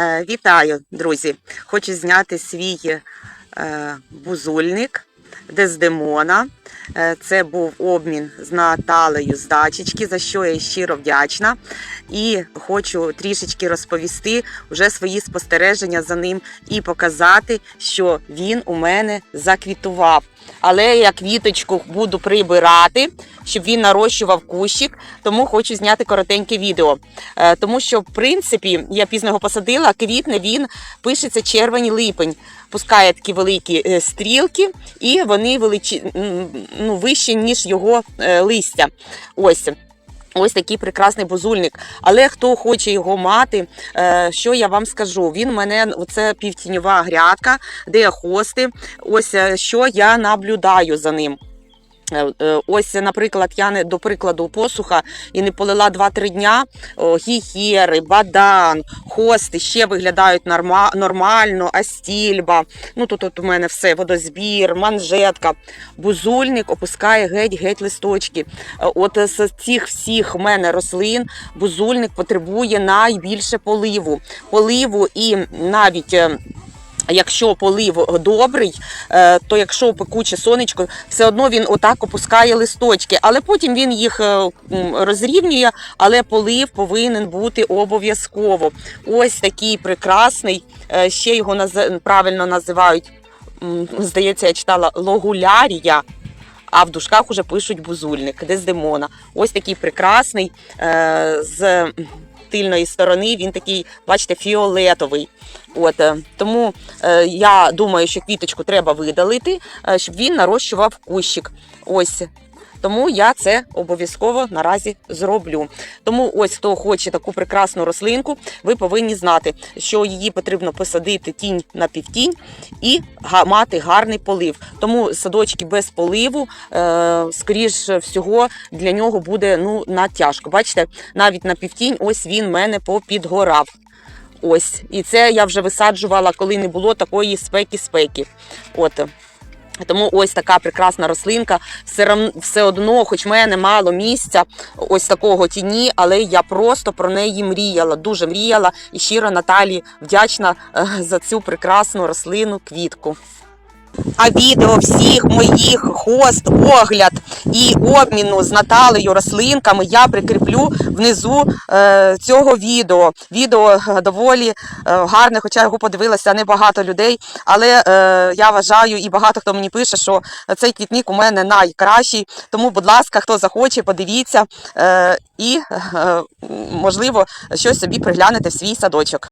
Е, Вітаю, друзі! Хочу зняти свій е, бузульник Дездемона. Е, Це був обмін з Наталею з дачечки, за що я щиро вдячна. І хочу трішечки розповісти вже свої спостереження за ним і показати, що він у мене заквітував. Але я квіточку буду прибирати, щоб він нарощував кущик, тому хочу зняти коротеньке відео. Е, Тому що, в принципі, я пізно його посадила, квітне він пишеться червень-липень, пускає такі великі е, стрілки, і вони величі, ну, вищі, ніж його е, листя. Ось. Ось такий прекрасний бузульник. Але хто хоче його мати, е, що я вам скажу? Він у мене це півтіньова грядка, де хости. Ось е, що я наблюдаю за ним. Е, е, Ось, наприклад, я не до прикладу посуха і не полила 2-3 дня. О, гіхери, бадан, хости ще виглядають норма, нормально, астільба. Ну тут от у мене все: водозбір, манжетка. Бузульник опускає геть-геть листочки. Е, От з цих всіх в мене рослин бузульник потребує найбільше поливу. Поливу і навіть. Е, Якщо полив добрий, е, то якщо пекуче сонечко, все одно він отак опускає листочки, але потім він їх е, розрівнює, але полив повинен бути обов'язково. Ось такий прекрасний, е, ще його правильно називають, здається, я читала логулярія. А в дужках уже пишуть бузульник, дездемона. Ось такий прекрасний е, з тильної сторони. Він такий, бачите, фіолетовий. От е, тому е, я думаю, що квіточку треба видалити, е, щоб він нарощував кущик. Ось. Тому я це обов'язково наразі зроблю. Тому ось хто хоче таку прекрасну рослинку, ви повинні знати, що її потрібно посадити тінь на півтінь і мати гарний полив. Тому садочки без поливу, е, скоріш всього, для нього буде ну натяжко. Бачите, навіть на півтінь, ось він мене попідгорав. Ось, і це я вже висаджувала, коли не було такої спеки-спеки. От. Тому ось така прекрасна рослинка. Все, все одно, хоч мене мало місця, ось такого тіні, але я просто про неї мріяла, дуже мріяла і щиро Наталі вдячна е, за цю прекрасну рослину квітку. А відео всіх моїх хост, огляд і обміну з Наталею рослинками я прикріплю внизу е, цього відео. Відео е, доволі е, гарне, хоча його подивилося небагато людей. Але е, я вважаю, і багато хто мені пише, що цей квітник у мене найкращий. Тому, будь ласка, хто захоче, подивіться е, і, е, можливо, щось собі приглянете в свій садочок.